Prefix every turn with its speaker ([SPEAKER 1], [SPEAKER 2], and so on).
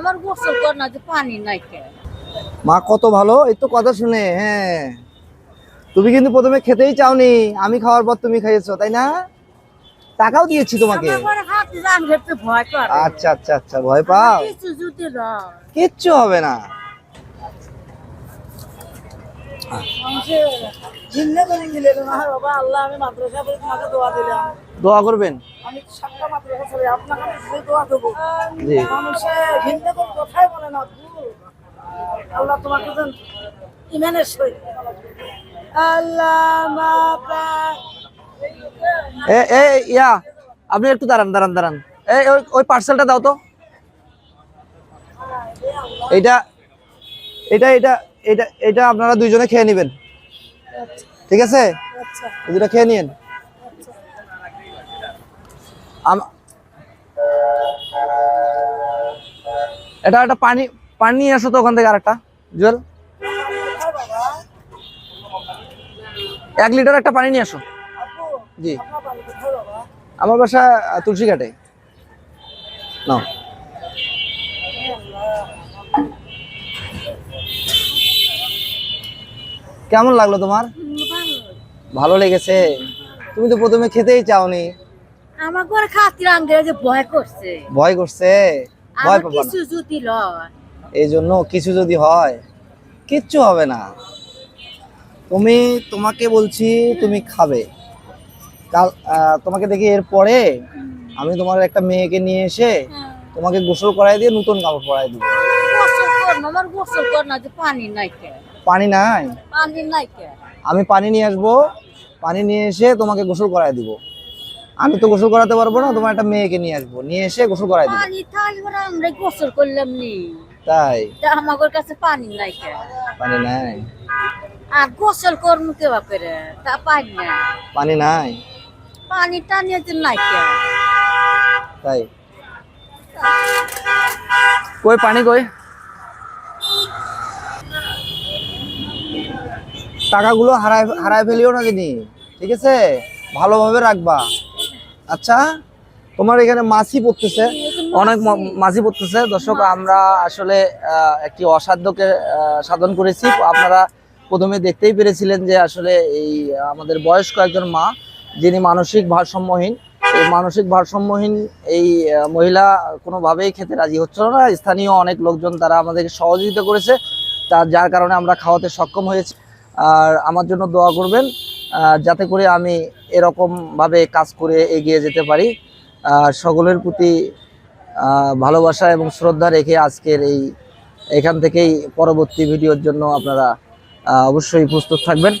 [SPEAKER 1] আমার গোসল কর না যে পানি নাই কে
[SPEAKER 2] মা কত ভালো? এই তো কথা শুনে হ্যাঁ। তুমি কিন্তু প্রথমে খেতেই চাওনি আমি খাওয়ার পর তুমি খাইয়েছো তাই না? টাকাও দিয়েছি তোমাকে। আচ্ছা আচ্ছা আচ্ছা ভয় পাও? কিচ্ছু হবে না।
[SPEAKER 3] দোয়া
[SPEAKER 2] করবেন?
[SPEAKER 3] আমি সাতটা মাদ্রাসা চলে আপনাকে আমি সেই দোয়া দেবো। মানুষে জিন্নে করে কথাই বলে না আল্লাহ তোমাকে যেন ইমানের সই আল্লাহ
[SPEAKER 2] এ এ ইয়া আপনি একটু দাঁড়ান দাঁড়ান দাঁড়ান। এই ওই ওই পার্সেলটা দাও তো। এটা এটা এটা এটা এটা আপনারা দুইজনে খেয়ে নেবেন। ঠিক আছে?
[SPEAKER 3] আচ্ছা।
[SPEAKER 2] দুটো খেয়ে নিন এটা একটা পানি পানি নিয়ে আসো তো ওখান থেকে আরেকটা। জুয়েল? এক লিটার একটা পানি নিয়ে আসো। জি। আমার বাসা তুলসী ঘাটে। নাও। কেমন লাগল তোমার? ভালো লেগেছে। তুমি তো প্রথমে খেতেই চাওনি।
[SPEAKER 1] আমার ঘরে খাতি রান যে ভয় করছে।
[SPEAKER 2] ভয় করছে? ভয় পাবা
[SPEAKER 1] কিছু যদি লয়।
[SPEAKER 2] এই জন্য কিছু যদি হয় কিচ্ছু হবে না। তুমি তোমাকে বলছি তুমি খাবে। কাল তোমাকে দেখি এরপরে আমি তোমার একটা মেয়েকে নিয়ে এসে তোমাকে গোসল করাই দিয়ে নতুন কাপড় পরাই দিব।
[SPEAKER 1] আমার গোসল কর না যে পানি নাই
[SPEAKER 2] পানি নাই?
[SPEAKER 1] পানি নাই
[SPEAKER 2] আমি পানি নিয়ে আসব পানি নিয়ে এসে তোমাকে গোসল করাই দিব। আমি তো গোসল করাতে পারব না তোমার একটা মেয়েকে নিয়ে আসব। নিয়ে এসে গোসল করাই দিব।
[SPEAKER 1] পানি থাকবে না আমরা গোসল করলাম নি।
[SPEAKER 2] তাই?
[SPEAKER 1] তা আমার কাছে পানি নাই কে
[SPEAKER 2] পানি নাই?
[SPEAKER 1] আর গোসল করব কে বাপেরে? তা পানি না
[SPEAKER 2] পানি নাই?
[SPEAKER 1] পানি টানিয়ে যে নাই কে
[SPEAKER 2] তাই? কই পানি কই? টাকাগুলো হারায় হারায় ফেলিও না যিনি ঠিক আছে? ভালোভাবে রাখবা। আচ্ছা তোমার এখানে মাছি পড়তেছে। অনেক মাছি পড়তেছে। দর্শক, আমরা আসলে একটি অসাধ্যকে সাধন করেছি। আপনারা প্রথমে দেখতেই পেরেছিলেন যে আসলে এই আমাদের বয়স্ক একজন মা, যিনি মানসিক ভারসাম্যহীন। এই মানসিক ভারসাম্যহীন এই মহিলা কোনোভাবেই খেতে রাজি হচ্ছিল না। স্থানীয় অনেক লোকজন তারা আমাদেরকে সহযোগিতা করেছে। তার, যার কারণে আমরা খাওয়াতে সক্ষম হয়েছি। আর আমার জন্য দোয়া করবেন। যাতে করে আমি এরকম ভাবে কাজ করে এগিয়ে যেতে পারি। সকলের প্রতি ভালোবাসা এবং শ্রদ্ধা রেখে আজকের এই, এখান থেকেই পরবর্তী ভিডিওর জন্য আপনারা অবশ্যই প্রস্তুত থাকবেন।